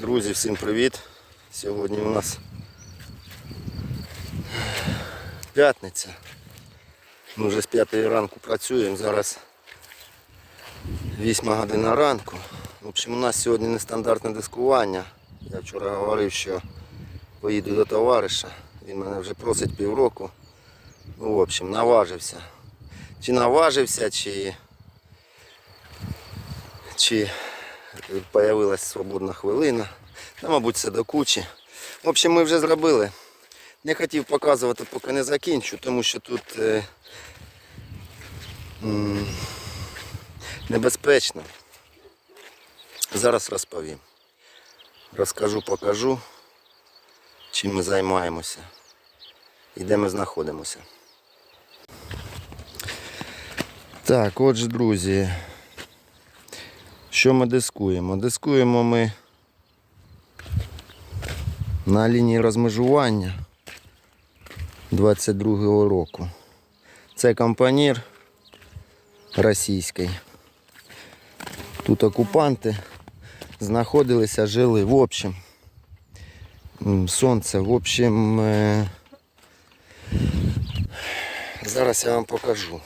Друзі, всім привіт! Сьогодні у нас п'ятниця. Ми вже з 5 ранку працюємо, зараз 8 година ранку. В общем, у нас сьогодні нестандартне дискування. Я вчора говорив, що поїду до товариша. Він мене вже просить півроку. Ну, в общем, наважився. Чи наважився, чи, чи появилась свободна хвилина. Та, мабуть, все до кучі. В общем, ми вже зробили. Не хотів показувати, поки не закінчу, тому що тут е, м, небезпечно. Зараз розповім. Розкажу, покажу, чим ми займаємося і де ми знаходимося. Так, отже, друзі, що ми дискуємо? Дискуємо ми на лінії розмежування 22-го року. Це компанір російський. Тут окупанти знаходилися, жили. В общем, сонце, в общем, е, зараз я вам покажу.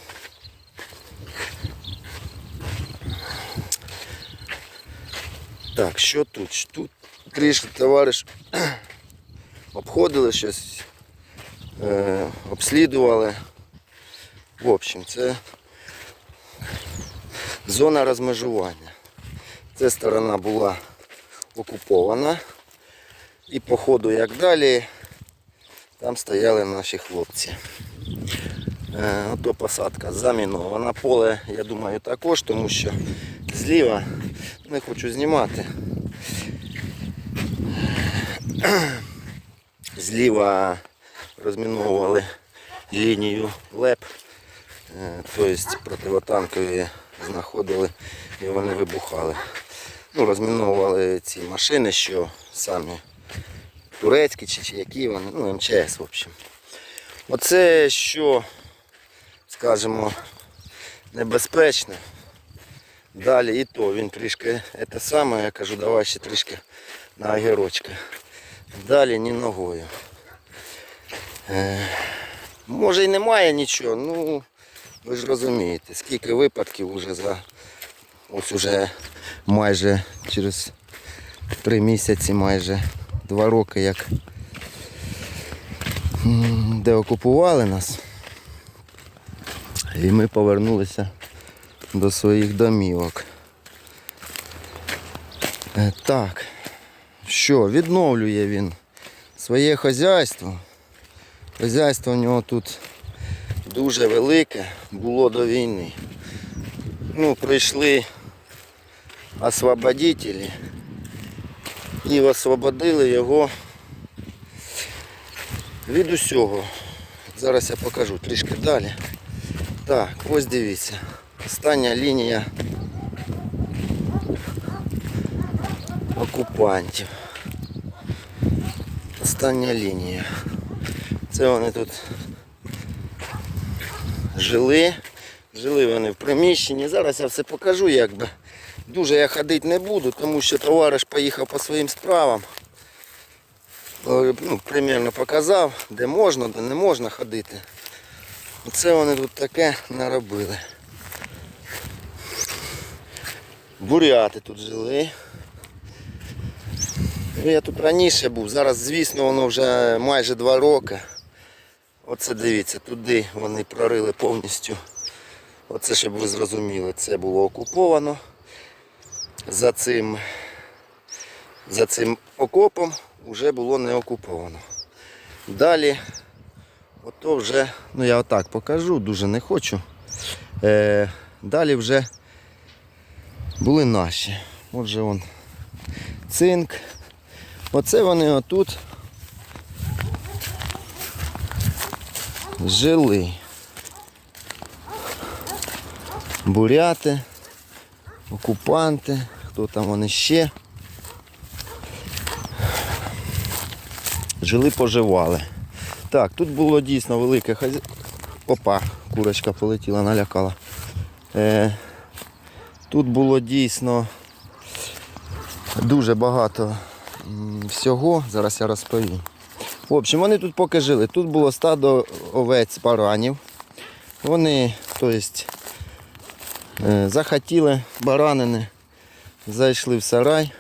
Так, що тут? Тут трішки товариш обходили щось, е, обслідували. В общем, це зона розмежування. Ця сторона була окупована. І по ходу як далі, там стояли наші хлопці. Е, ото посадка замінована. Поле, я думаю, також, тому що зліва не хочу знімати. Зліва розміновували лінію ЛЕП, е, тобто противотанкові знаходили і вони вибухали. Ну, розміновували ці машини, що самі турецькі чи, чи які вони, ну МЧС, в общем. Оце що, скажімо, небезпечно. Далі і то він трішки те саме, я кажу, давай ще трішки на огірочка. Далі ні ногою. Е, може і немає нічого, ну ви ж розумієте, скільки випадків вже за ось уже майже через три місяці, майже два роки, як де окупували нас. І ми повернулися до своїх домівок. Е, Так, що, відновлює він своє хазяйство. Хазяйство у нього тут дуже велике, було до війни. Ну, прийшли освободителі і освободили його від усього. Зараз я покажу трішки далі. Так, ось дивіться. Остання лінія окупантів. Остання лінія. Це вони тут жили. Жили вони в приміщенні. Зараз я все покажу, якби. Дуже я ходити не буду, тому що товариш поїхав по своїм справам. Ну, примірно показав, де можна, де не можна ходити. Оце вони тут таке наробили. Буряти тут жили. Ну, Я тут раніше був, зараз, звісно, воно вже майже два роки. Оце дивіться, туди вони прорили повністю. Оце, щоб ви зрозуміли, це було окуповано. За цим, за цим окопом вже було не окуповано. Далі, ото вже, ну я отак покажу, дуже не хочу. Е, далі вже були наші. Отже вон цинк. Оце вони отут жили. Буряти, окупанти, хто там вони ще. Жили, поживали. Так, тут було дійсно велике хазяйство. Опа, курочка полетіла, налякала. Е, тут було дійсно дуже багато всього, зараз я розповім. В общем, вони тут поки жили. Тут було стадо овець баранів. Вони, тобто, е, захотіли баранини, зайшли в сарай.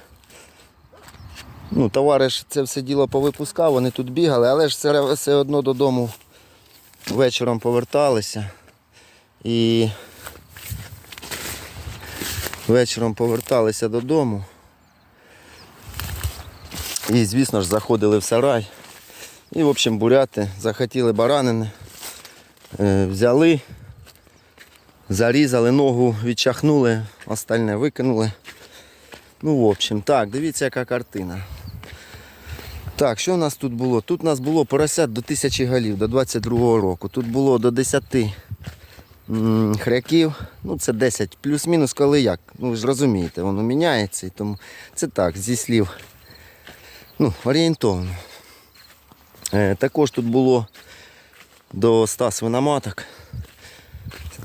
Ну, товариш це все діло повипускав, вони тут бігали, але ж все, одно додому вечором поверталися. І вечором поверталися додому. І, звісно ж, заходили в сарай. І, в общем, буряти захотіли баранини, е, взяли, зарізали ногу, відчахнули, остальне викинули. Ну, в общем, так, дивіться, яка картина. Так, що у нас тут було? Тут у нас було поросят до тисячі голів, до 22-го року. Тут було до 10 м, хряків. Ну, це 10 плюс-мінус, коли як. Ну, ви ж розумієте, воно міняється. І тому це так, зі слів. Ну, орієнтовно. Е, також тут було до 100 свиноматок.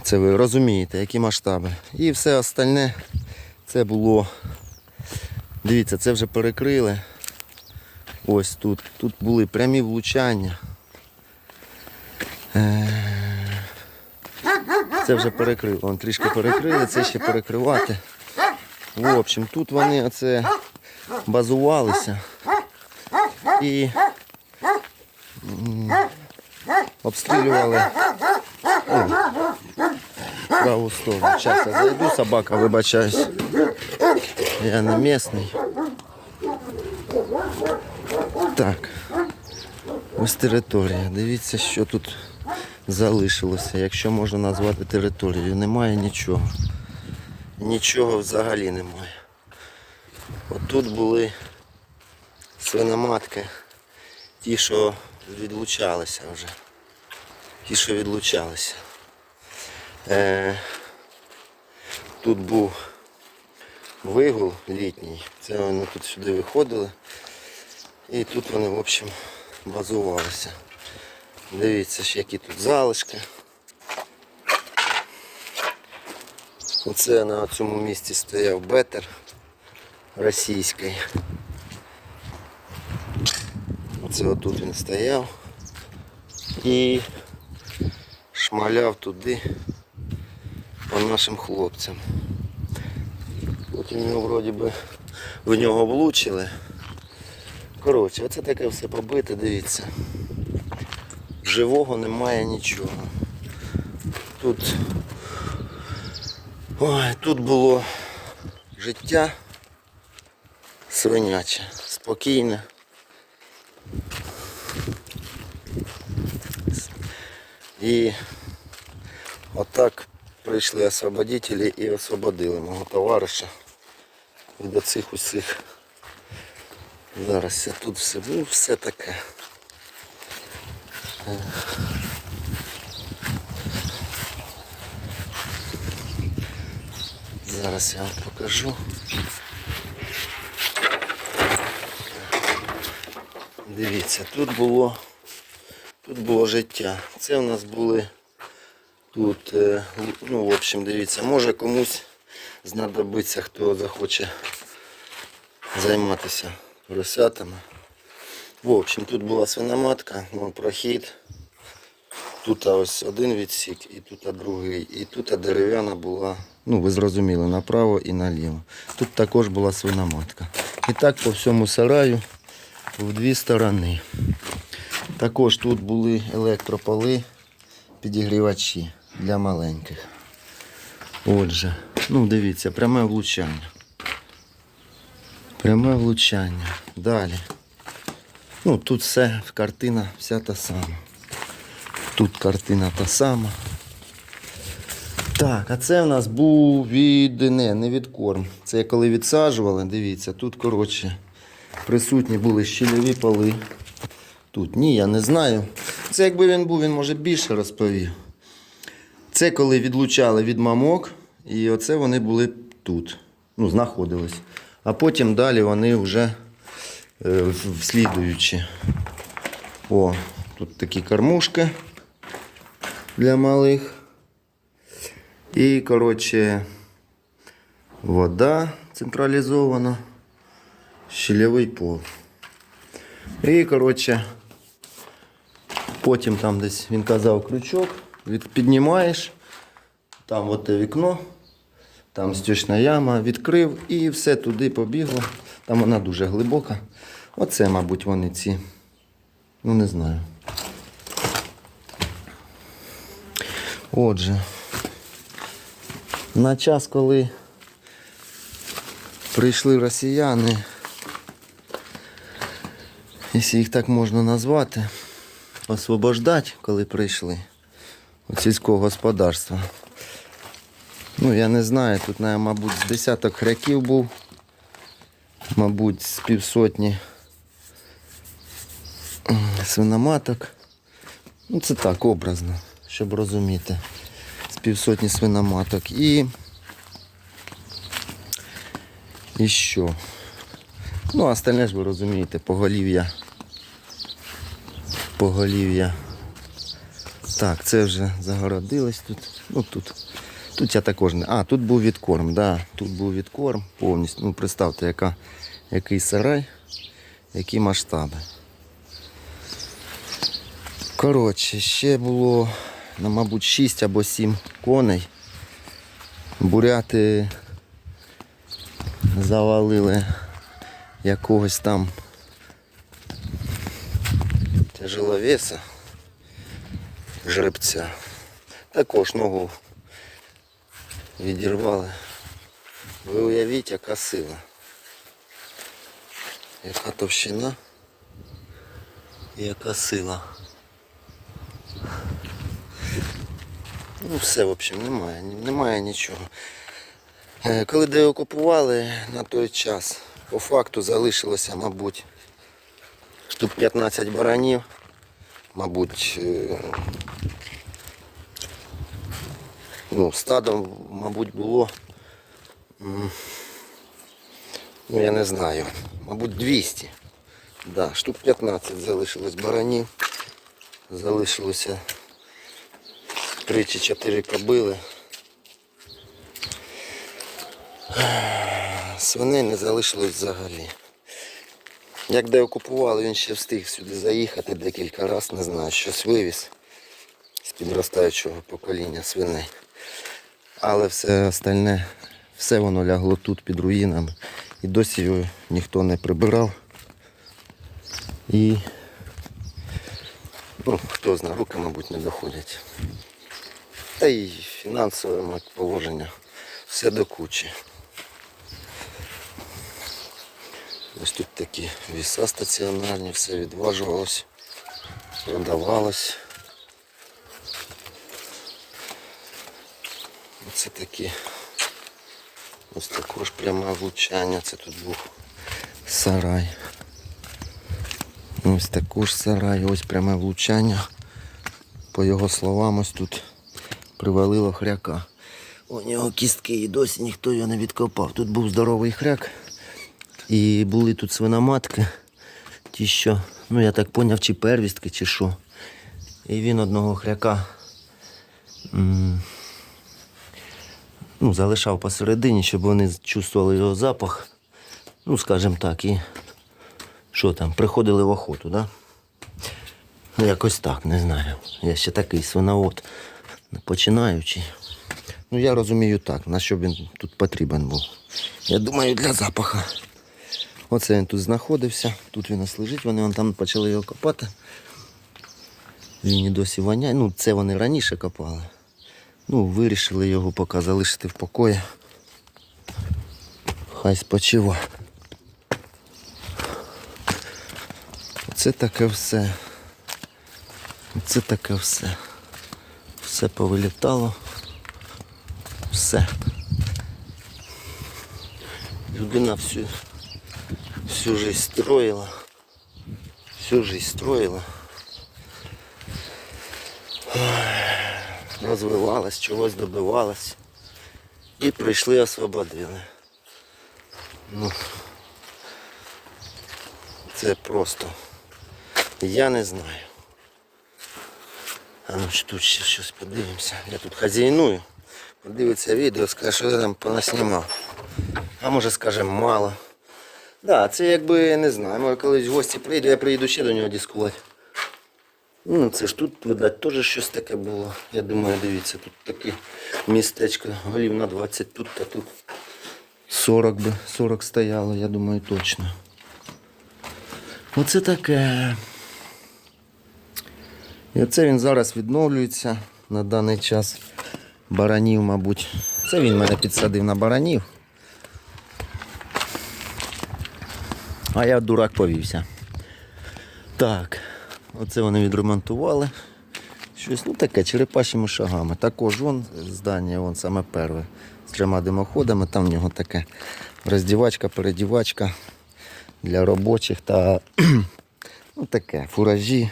Це ви розумієте, які масштаби. І все остальне це було. Дивіться, це вже перекрили. Ось тут. Тут були прямі влучання. Е, Це вже перекрили. Вон трішки перекрили, це ще перекривати. В общем, тут вони оце базувалися і обстрілювали о, праву сторону. Зараз я зайду, собака, вибачаюсь. Я не місний. Так. Ось територія. Дивіться, що тут залишилося, якщо можна назвати територією. Немає нічого. Нічого взагалі немає. Отут були свиноматки, ті, що відлучалися вже. Ті, що відлучалися. Е, тут був вигул літній. Це вони тут сюди виходили. І тут вони, в общем, базувалися. Дивіться, ж, які тут залишки. Оце на цьому місці стояв бетер російський. Оце отут він стояв і шмаляв туди по нашим хлопцям. Потім його вроді би в нього влучили. Коротше, оце таке все побите, дивіться. Живого немає нічого. Тут, ой, тут було життя свиняче, спокійне. І отак прийшли освободителі і освободили мого товариша від оцих усіх. Зараз все тут все, ну все таке. Зараз я вам покажу. Дивіться, тут було тут було життя. Це у нас були тут, е, ну, в общем, дивіться, може комусь знадобиться, хто захоче займатися поросятами. В общем, тут була свиноматка, вон прохід. Тут ось один відсік і тут другий. І тут дерев'яна була, ну ви зрозуміли, направо і наліво. Тут також була свиноматка. І так по всьому сараю в дві сторони. Також тут були електрополи, підігрівачі для маленьких. Отже, ну дивіться, пряме влучання. Пряме влучання. Далі. Ну, тут все, картина вся та сама. Тут картина та сама. Так, а це в нас був від. Не, не від корм. Це коли відсаджували, дивіться, тут, коротше, присутні були щільові поли. Тут ні, я не знаю. Це якби він був, він може більше розповів. Це коли відлучали від мамок, і оце вони були тут. Ну, знаходились. А потім далі вони вже е, в- вслідуючі. О, тут такі кормушки для малих. І, коротше, вода централізована. щільовий пол. І, коротше, потім там десь він казав крючок, піднімаєш, там от те вікно, там стічна яма, відкрив і все туди побігло. Там вона дуже глибока. Оце, мабуть, вони ці. Ну, не знаю. Отже, на час, коли прийшли росіяни, якщо їх так можна назвати, освобождати, коли прийшли від сільського господарства. Ну, я не знаю, тут, мабуть, з десяток хряків був, мабуть, з півсотні свиноматок. Ну, це так, образно, щоб розуміти. З півсотні свиноматок. І. І що? Ну, остальне ж ви розумієте, поголів'я. Поголів'я. Так, це вже загородилось тут. Ну тут. Тут я також не. А, тут був відкорм, да. Тут був відкорм повністю. Ну, представте, яка, який сарай, які масштаби. Коротше, ще було, ну, мабуть, 6 або 7 коней. Буряти завалили якогось там тяжеловеса, жеребця. Також ногу відірвали. Ви уявіть, яка сила. Яка товщина і яка сила. Ну все, в общем, немає, немає нічого. Е, Коли деокупували на той час, по факту залишилося, мабуть, штук 15 баранів, мабуть, е, ну, стадом, мабуть, було, ну я не знаю, мабуть, 200. Да, штук 15 залишилось баранів, залишилося 3 чи 4 кобили. Свиней не залишилось взагалі. Як де окупували, він ще встиг сюди заїхати декілька разів, не знаю, щось вивіз з підростаючого покоління свиней. Але все остальне, все воно лягло тут під руїнами. І досі його ніхто не прибирав. І ну, хто знає, руки, мабуть, не доходять. Та й фінансове мабуть, положення. Все до кучі. Ось тут такі віса стаціонарні, все відважувалось, продавалось. Оце такі. Ось також пряме влучання. Це тут був сарай. Ось також сарай, ось пряме влучання. По його словам, ось тут привалило хряка. У нього кістки і досі ніхто його не відкопав. Тут був здоровий хряк. І були тут свиноматки. Ті, що, ну я так поняв, чи первістки, чи що. І він одного хряка ну, залишав посередині, щоб вони чувствували його запах. Ну, скажімо так, і що там, приходили в охоту, да? Ну, якось так, не знаю. Я ще такий свиновод починаючий. Ну, я розумію так, на що він тут потрібен був. Я думаю, для запаха. Оце він тут знаходився, тут він ось лежить, вони вон там почали його копати. Він і досі воняє. Ну, це вони раніше копали. Ну, вирішили його поки залишити в покої. Хай спочива. Це таке все. Це таке все. Все повилітало. Все. Людина всю, всю жизнь строила. Всю жизнь строила. Ой, Розвивалась, чогось добивалась. І прийшли, освободили. Ну, це просто. Я не знаю. А ну тут ще щось подивимося. Я тут хазяйную. Подивиться відео, скаже, що я там понаснімав. А може скажемо мало. Да, це якби не знаю. Може колись гості прийду, я приїду ще до нього дискувати. Ну, це ж тут, видать, теж щось таке було. Я думаю, дивіться, тут таке містечко, голів на 20 тут та тут. 40 би, 40 стояло, я думаю, точно. Оце таке. І оце він зараз відновлюється на даний час. Баранів, мабуть. Це він мене підсадив на баранів. А я дурак повівся. Так, оце вони відремонтували. Щось ну таке, черепашими шагами. Також вон здання, вон саме перше. З трьома димоходами. Там в нього таке роздівачка, передівачка для робочих та ну таке, фуражі.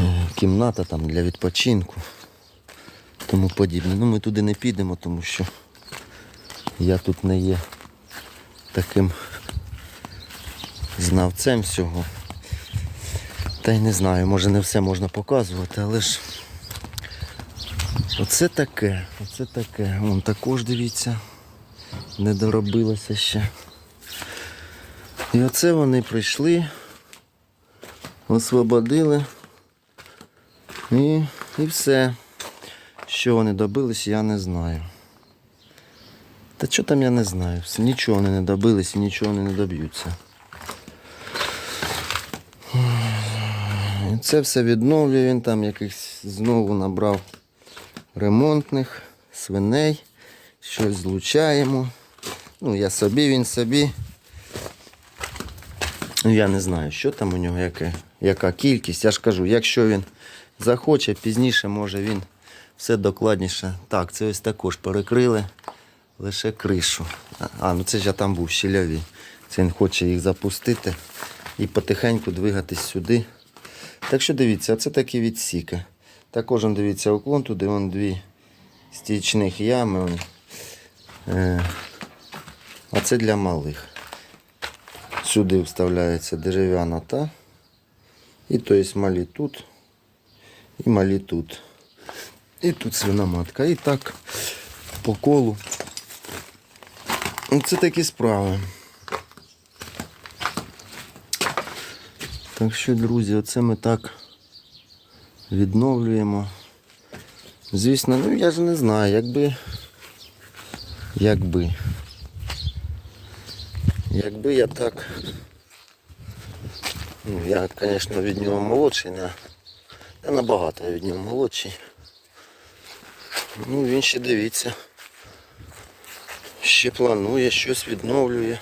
Е, Кімната там для відпочинку. Тому подібне. Ну ми туди не підемо, тому що я тут не є таким знавцем всього. Та й не знаю, може не все можна показувати, але ж оце таке, оце таке. Вон також дивіться, не доробилося ще. І оце вони прийшли, освободили і, і все. Що вони добились, я не знаю. Та що там я не знаю. Нічого вони не добились і нічого вони не доб'ються. Це все відновлює, він там якихось знову набрав ремонтних свиней, щось злучаємо. Ну, я собі, він собі. Я не знаю, що там у нього, яке, яка кількість. Я ж кажу, якщо він захоче, пізніше може він все докладніше. Так, це ось також перекрили лише кришу. А, ну це ж я там був щільові. Це він хоче їх запустити і потихеньку двигатись сюди. Так що дивіться, це такі відсіки. Також дивіться уклон туди, вон дві стічних ями. Вон. Е, а це для малих. Сюди вставляється дерев'яна та. І то є малі тут. І малі тут. І тут свиноматка. І так по колу. Ну, Це такі справи. Так що, друзі, оце ми так відновлюємо. Звісно, ну я ж не знаю, якби. Якби. Якби я так. Ну, я, звісно, від нього молодший, не, я набагато від нього молодший. Ну, він ще дивіться. Ще планує, щось відновлює.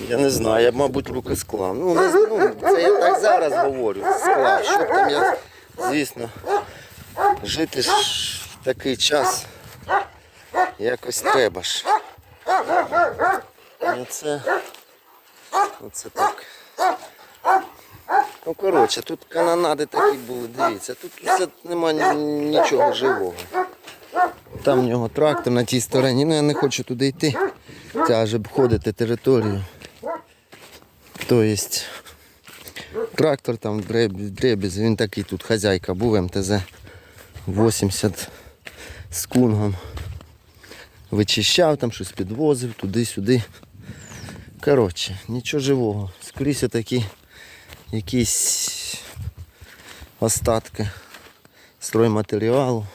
Я не знаю, я мабуть, руки склав. Ну, не, з- ну, це я так зараз говорю. Склав. Що б там я, звісно, жити ж в такий час якось треба ж. Оце, оце так. Ну, коротше, тут канонади такі були, дивіться, тут все немає нічого живого. Там в нього трактор на тій стороні, ну я не хочу туди йти. Аж обходити територію. Тобто трактор там дреб- дребіз, він такий тут хазяйка був МТЗ 80 з кунгом. Вичищав там, щось підвозив туди-сюди. Коротше, нічого живого. Скрізь такі якісь остатки стройматеріалу.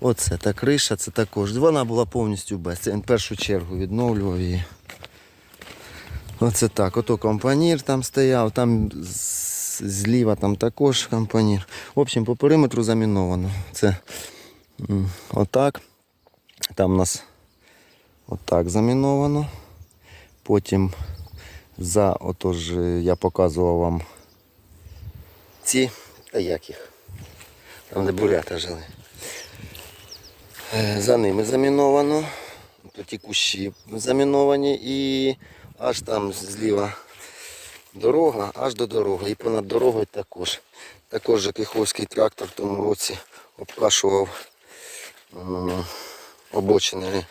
Оце та криша, це також. Вона була повністю без. Це в першу чергу відновлював її. Оце так. Ото компанір там стояв, там зліва там також компанір. В общем, по периметру заміновано. Це отак. Там у нас отак заміновано. Потім за, отож, я показував вам ці, та як їх, там де бурята жили. Е, За ними заміновано. Тут ті кущі заміновані і аж там зліва дорога, аж до дороги. І понад дорогою також. Також Жакиховський трактор в тому році обкашував обочини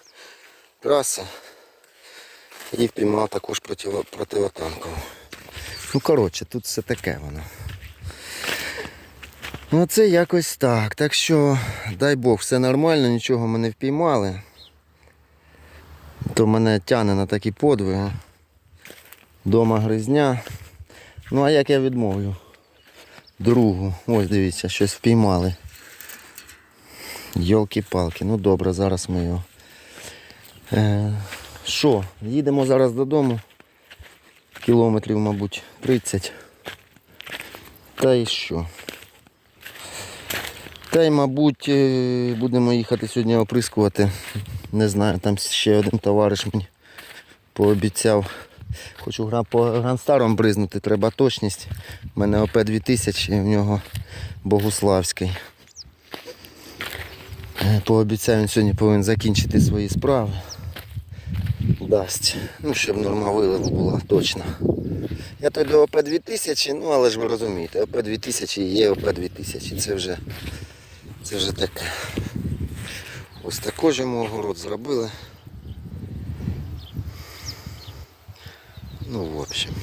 траси і впіймав також противотанкову. Ну, коротше, тут все таке воно. Ну, це якось так. Так що, дай Бог, все нормально, нічого ми не впіймали. То мене тягне на такі подвиги. Дома гризня. Ну а як я відмовлю? Другу. Ось дивіться, щось впіймали. Йолки-палки. Ну добре, зараз ми його. Е, Що, їдемо зараз додому. Кілометрів, мабуть, 30. Та й що? Та й, мабуть, е, будемо їхати сьогодні оприскувати. Не знаю, там ще один товариш мені пообіцяв. Хочу по Грандстаром бризнути, треба точність. У мене ОП 2000, і в нього Богуславський. Е, Пообіцяв, він сьогодні повинен закінчити свої справи. Дасть. Ну, щоб норма вилову була точно. Я той до ОП 2000, ну але ж ви розумієте, ОП 2000 і є ОП 2000. Це вже, це вже таке. Ось також йому огород зробили. Ну, в общем.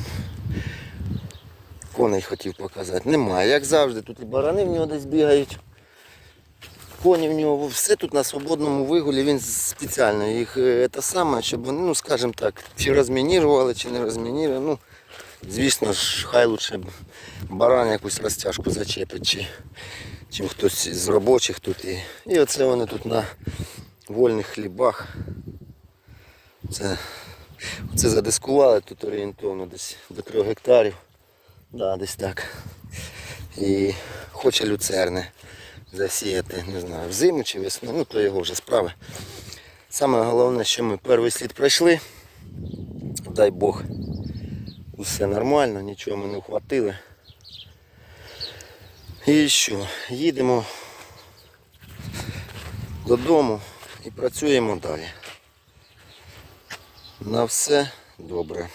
Коней хотів показати. Немає. Як завжди, тут і барани в нього десь бігають. Коні в нього, все тут на свободному вигулі, він спеціально їх е, те саме, щоб вони, ну скажімо так, чи розмінірували, чи не розмінірували. Ну, звісно ж, хай лучше баран якусь розтяжку зачепить, чи, чим хтось з робочих тут. І, і оце вони тут на вольних хлібах. Це, це задискували тут орієнтовно десь до 3 гектарів. Да, десь так. І хоче люцерни засіяти, не знаю, взиму чи весну, ну то його вже справи. Саме головне, що ми перший слід пройшли. Дай Бог, усе нормально, нічого ми не вхватили. І що, їдемо додому і працюємо далі. На все добре.